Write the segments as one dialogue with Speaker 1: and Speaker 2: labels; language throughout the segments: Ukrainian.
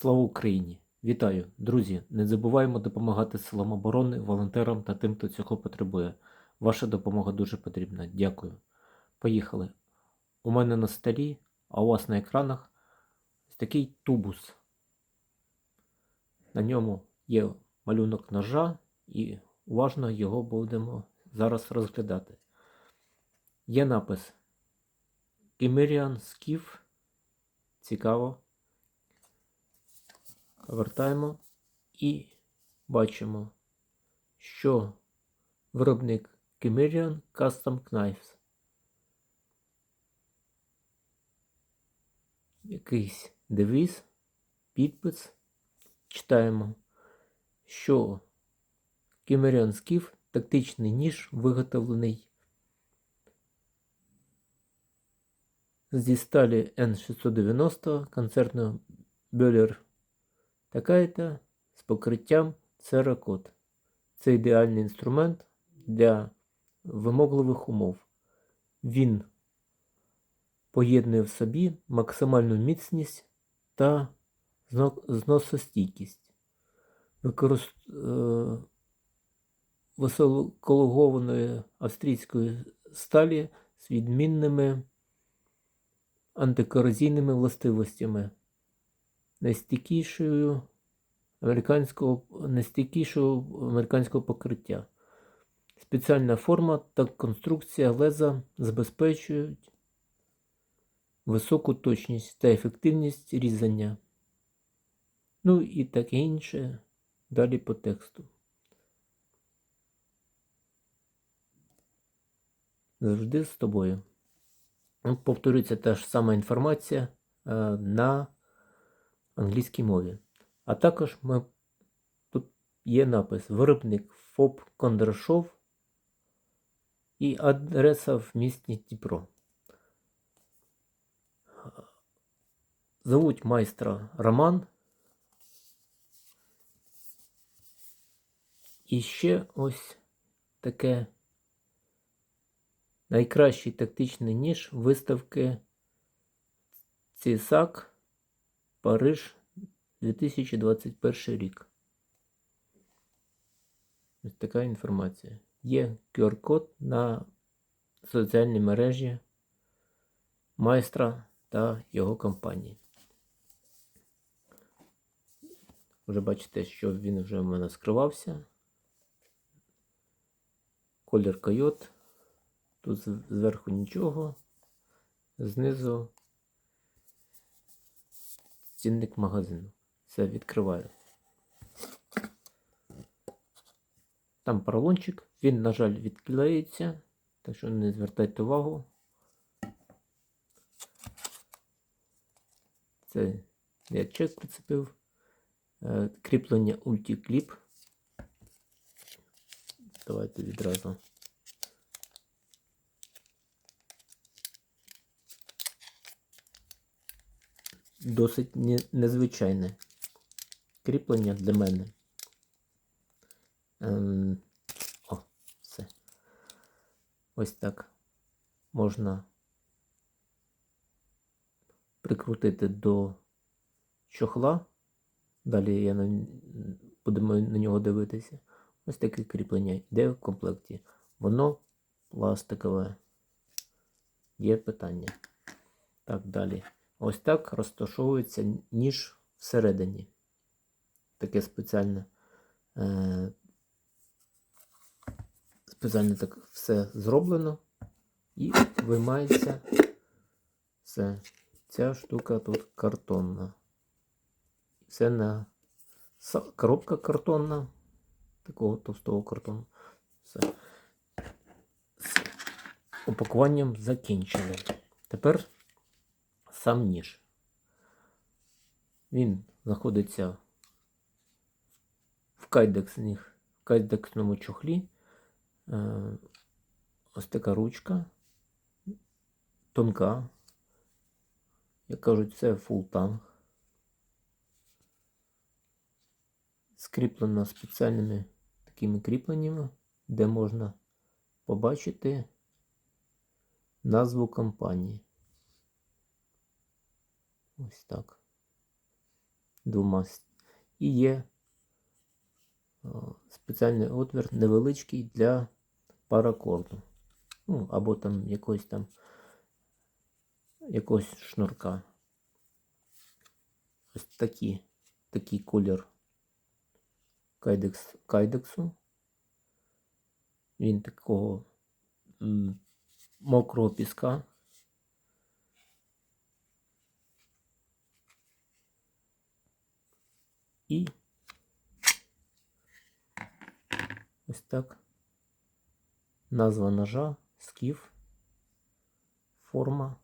Speaker 1: Слава Україні! Вітаю, друзі! Не забуваємо допомагати силам оборони, волонтерам та тим, хто цього потребує. Ваша допомога дуже потрібна. Дякую. Поїхали. У мене на столі, а у вас на екранах такий тубус. На ньому є малюнок ножа, і уважно його будемо зараз розглядати. Є напис Кімеріан Скіф. Цікаво. Вертаємо і бачимо, що виробник Chimerian Custom Knives. Якийсь девіз, підпис. Читаємо, що Chimerian Skiff тактичний ніж виготовлений зі сталі N690 концертного Böhler Такая-то з покриттям церакот. Це ідеальний інструмент для вимогливих умов. Він поєднує в собі максимальну міцність та зносостійкість. Використ... е, Високологованої австрійської сталі з відмінними антикорозійними властивостями найстійкішою американського, найстійкішого американського покриття. Спеціальна форма та конструкція леза забезпечують високу точність та ефективність різання. Ну і таке інше далі по тексту. Завжди з тобою. Повторюється та ж сама інформація е, на англійській мові. А також ми, тут є напис Виробник ФОП Кондрашов і адреса в місті Дніпро. Зовуть майстра Роман. І ще ось таке найкращий тактичний ніж виставки Цісак Париж 2021 рік. Ось така інформація. Є QR-код на соціальній мережі майстра та його компанії. Вже бачите, що він вже в мене скривався. Колір койот. Тут зверху нічого, знизу цінник магазину. Все відкриваю. Там поролончик, він, на жаль, відклеїться, так що не звертайте увагу. Це я чек прицепив. Е, кріплення ультікліп. Давайте відразу. Досить незвичайне кріплення для мене. Ем, О, все. Ось так можна прикрутити до чохла. Далі я на, будемо на нього дивитися. Ось таке кріплення йде в комплекті. Воно пластикове. Є питання. Так, далі. Ось так розташовується ніж всередині. Таке спеціальне. Е, спеціально так все зроблено і виймається все. Ця штука тут картонна. Все на коробка картонна, такого товстого картону. Все. З упакуванням закінчили. Тепер сам ніж. Він знаходиться в кайдексних, кайдексному чохлі. Е, ось така ручка, тонка. Як кажуть, це фултанг. Скріплена спеціальними такими кріпленнями, де можна побачити назву компанії. Ось так. двома. І є спеціальний отвір невеличкий для паракорду. Ну, або там якогось там якогось шнурка. Ось такі, такий колір кайдекс, кайдексу. Він такого м, мокрого піска. І ось так. Назва ножа, скіф, форма.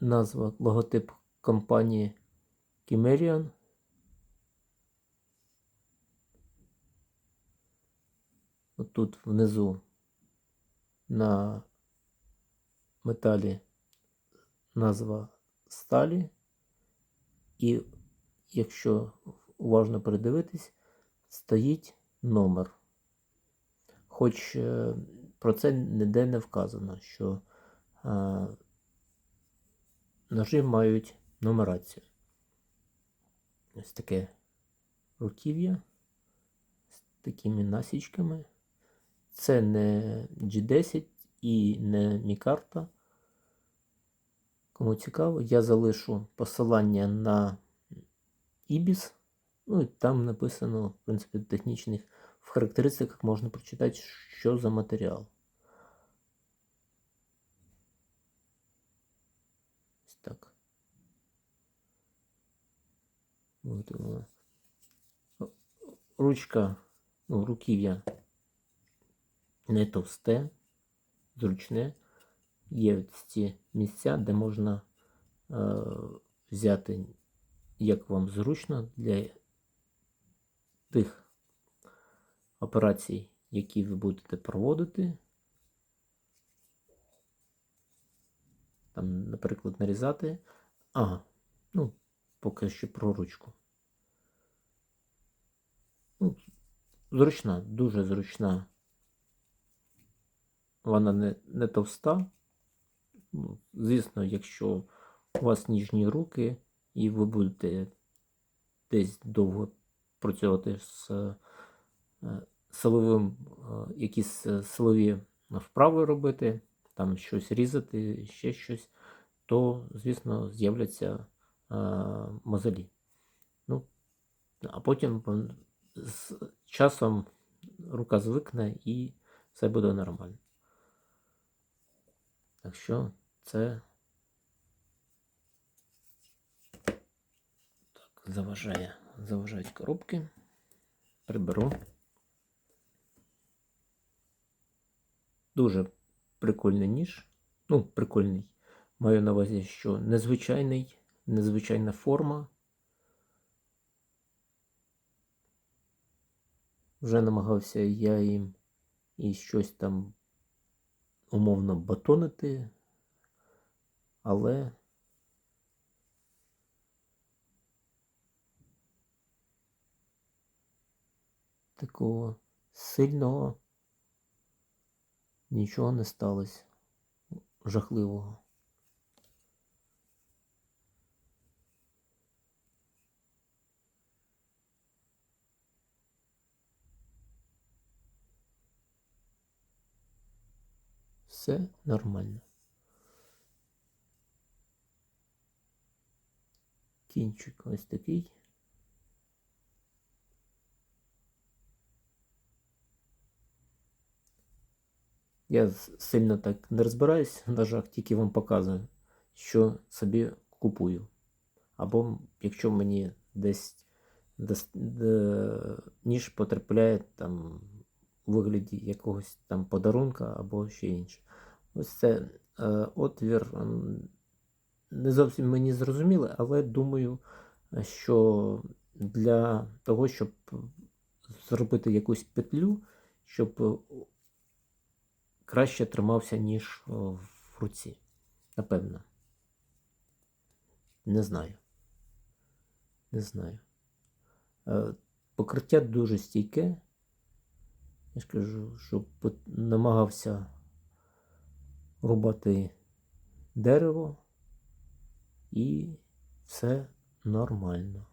Speaker 1: Назва, логотип компанії Chimerion. Отут внизу на металі назва сталі. І якщо уважно передивитись, стоїть номер. Хоч е, про це ніде не вказано, що е, ножі мають нумерацію. Ось таке руків'я з такими насічками. Це не G10 і не Мікарта. Кому цікаво, я залишу посилання на Ibis. Ну і там написано, в принципі, технічних в характеристиках можна прочитати, що за матеріал. Ось так. Ручка, ну, руків'я не товсте, зручне. Є ці місця, де можна е, взяти, як вам зручно, для тих операцій, які ви будете проводити. Там, наприклад, нарізати. Ага, ну, поки що про ручку. Ну, зручна, дуже зручна. Вона не, не товста. Ну, Звісно, якщо у вас ніжні руки і ви будете десь довго працювати з е, силовим, е, якісь е, силові вправи робити, там щось різати, ще щось, то, звісно, з'являться мозолі. Ну, а потім з часом рука звикне і все буде нормально. Так що це так, заважає, заважають коробки. Приберу. Дуже прикольний ніж. Ну, прикольний. Маю на увазі, що незвичайний, незвичайна форма. Вже намагався я їм і щось там умовно батонити, але такого сильного нічого не сталося жахливого. Все нормально. Кінчик ось такий. Я сильно так не розбираюсь в ножах, тільки вам показую, що собі купую. Або якщо мені десь дос- де- ніж потрапляє там у вигляді якогось там подарунка або ще інше. Ось це е, отвір не зовсім мені зрозумілий, але думаю, що для того, щоб зробити якусь петлю, щоб краще тримався, ніж в руці. Напевно. Не знаю. Не знаю. Е, Покриття дуже стійке. Я ж кажу, що намагався рубати дерево і все нормально.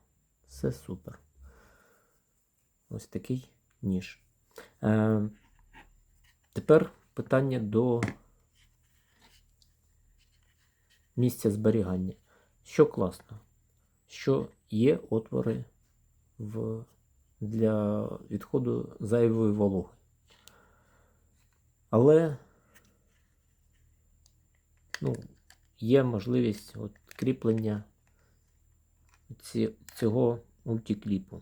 Speaker 1: Все супер. Ось такий ніж. Е, тепер питання до місця зберігання. Що класно? Що є отвори в, для відходу зайвої вологи. Але ну, є можливість от, кріплення ці, цього мультикліпу.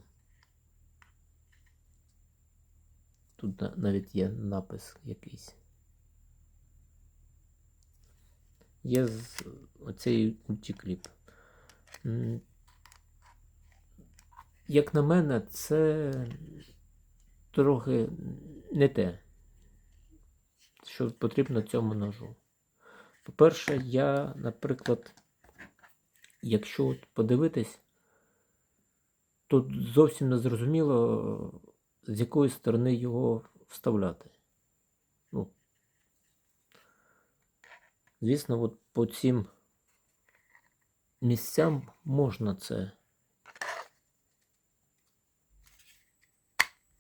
Speaker 1: Тут навіть є напис якийсь. Є з оцей мультикліп. Як на мене, це трохи не те, що потрібно цьому ножу. По-перше, я, наприклад, якщо от подивитись, то зовсім не зрозуміло, з якої сторони його вставляти. Ну, звісно, от по цим місцям можна це.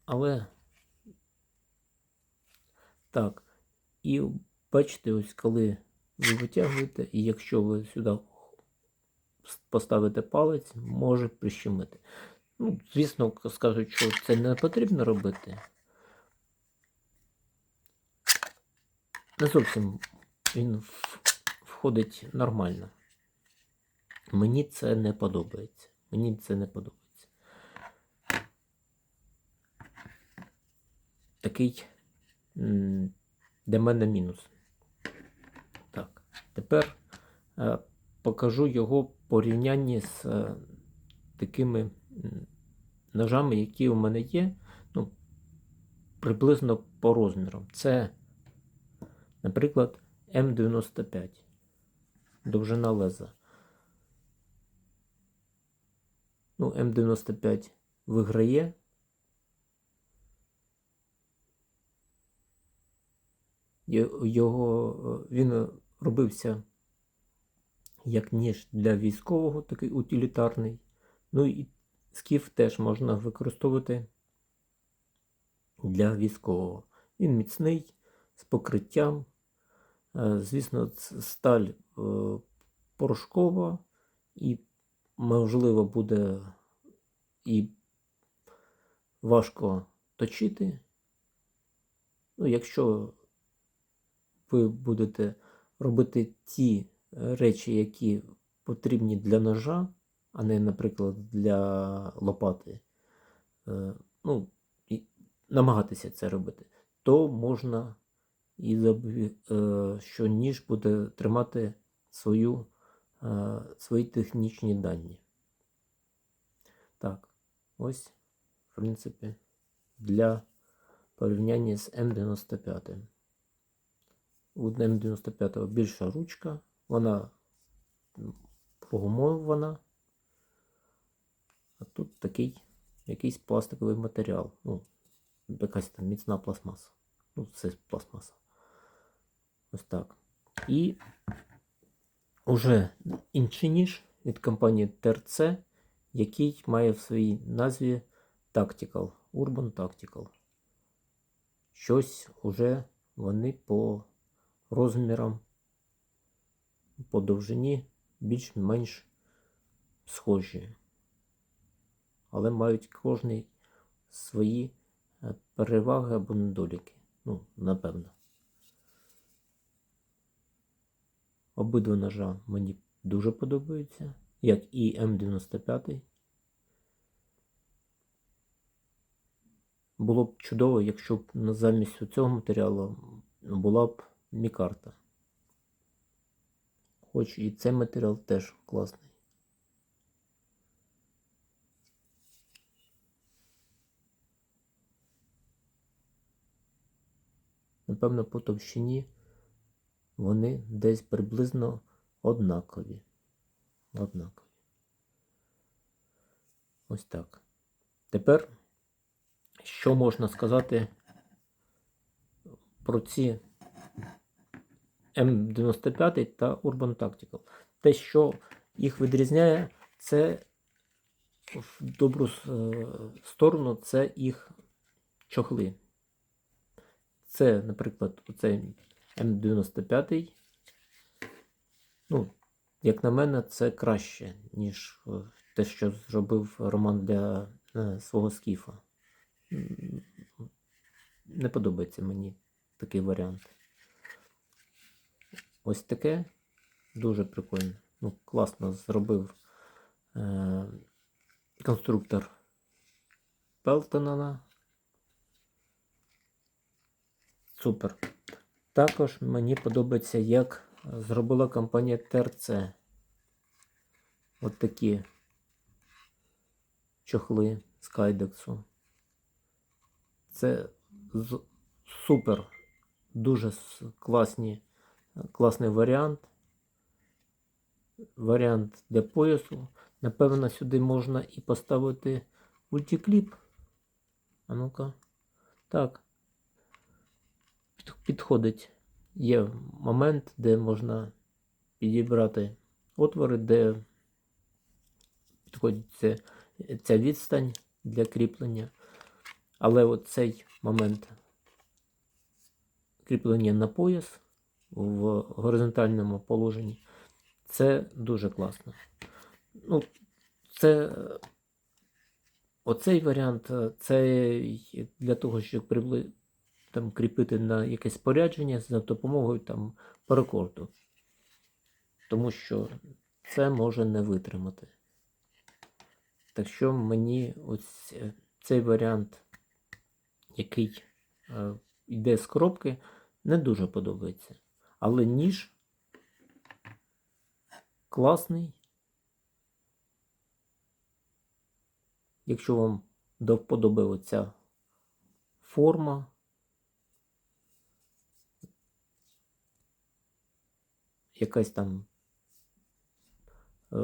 Speaker 1: Але так, і бачите, ось коли ви витягуєте, і якщо ви сюди поставите палець, може прищемити. Ну, звісно, скажуть, що це не потрібно робити. Не зовсім він входить нормально. Мені це не подобається. Мені це не подобається. Такий для мене мінус. Тепер е, покажу його в порівнянні з е, такими ножами, які у мене є. Ну, приблизно по розмірам. Це, наприклад, М95. Довжина леза. Ну, М95 виграє. Його е, він робився як ніж для військового, такий утилітарний. Ну і скіф теж можна використовувати для військового. Він міцний, з покриттям. Е, Звісно, сталь е, порошкова і, можливо, буде і важко точити. Ну, якщо ви будете робити ті е, речі, які потрібні для ножа, а не, наприклад, для лопати, е, ну, і намагатися це робити, то можна і е, що ніж буде тримати свою, свої технічні дані. Так, ось, в принципі, для порівняння з М95. У М95 більша ручка, вона м, прогумована, а тут такий якийсь пластиковий матеріал. Ну, якась там міцна пластмаса. Ну, це пластмаса. Ось так. І уже інший ніж від компанії TRC, який має в своїй назві Tactical, Urban Tactical. Щось уже вони по розмірам, по довжині більш-менш схожі. Але мають кожний свої е, переваги або недоліки. Ну, напевно. Обидва ножа мені дуже подобаються, як і М95. Було б чудово, якщо б замість цього матеріалу була б мікарта. Хоч і цей матеріал теж класний. Напевно, по товщині вони десь приблизно однакові. Однакові. Ось так. Тепер, що можна сказати про ці М95 та Urban Tactical. Те, що їх відрізняє, це в добру е, сторону це їх чохли. Це, наприклад, оцей М95. Ну, як на мене, це краще, ніж те, що зробив Роман для е, свого скіфа. Не подобається мені такий варіант. Ось таке дуже прикольно. Ну, класно зробив е, конструктор Пелтонана. Супер. Також мені подобається, як зробила компанія ТРЦ. От такі чохли з кайдексу. Це супер. Дуже класні, класний варіант. Варіант для поясу. Напевно, сюди можна і поставити ультікліп. А ну-ка. Так. Підходить. Є момент, де можна підібрати отвори, де підходить це, ця відстань для кріплення. Але от цей момент кріплення на пояс в горизонтальному положенні це дуже класно. Ну, це оцей варіант е, це для того, щоб прибли, там, кріпити на якесь спорядження за допомогою там, паракорду. Тому що це може не витримати. Так що мені ось е, цей варіант, який е, йде з коробки, не дуже подобається. Але ніж класний. Якщо вам до вподоби оця форма, якась там е,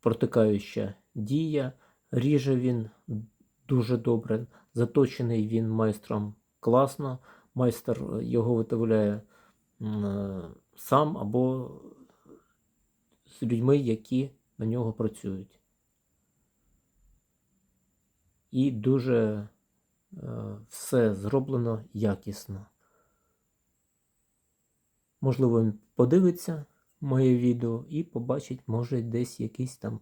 Speaker 1: протикаюча дія, ріже він дуже добре, заточений він майстром класно. Майстер його е, сам або з людьми, які на нього працюють. І дуже е, все зроблено якісно. Можливо, він подивиться моє відео і побачить, може, десь якийсь там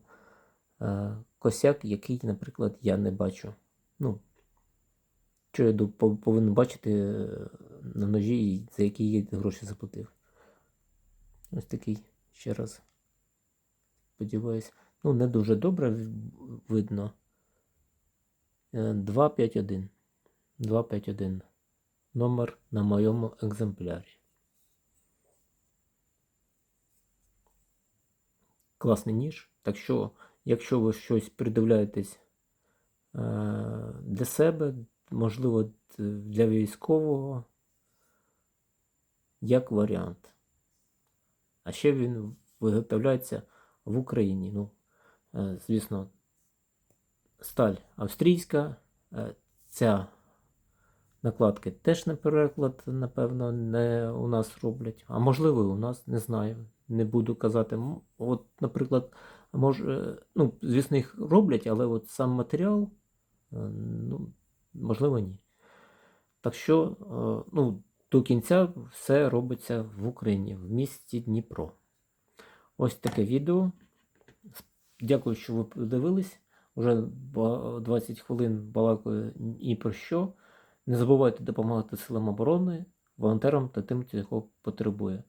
Speaker 1: е, косяк, який, наприклад, я не бачу. Ну, що я повинен бачити е, на ножі, за які я гроші заплатив. Ось такий ще раз. Сподіваюсь. Ну, не дуже добре видно. Е, 251. 251. Номер на моєму екземплярі. Класний ніж. Так що, якщо ви щось придивляєтесь е, для себе, можливо, для військового, як варіант. А ще він виготовляється в Україні. Ну, е, звісно, сталь австрійська. е, Ця накладки теж переклад, напевно, не у нас роблять. А можливо, у нас не знаю. Не буду казати. От, наприклад, може, ну, звісно, їх роблять, але от сам матеріал, е, ну, можливо, ні. Так що, ну, до кінця все робиться в Україні, в місті Дніпро. Ось таке відео. Дякую, що ви подивились. Уже 20 хвилин балакаю і про що. Не забувайте допомагати силам оборони, волонтерам та тим, хто його потребує.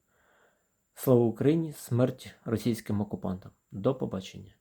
Speaker 1: Слава Україні! Смерть російським окупантам. До побачення!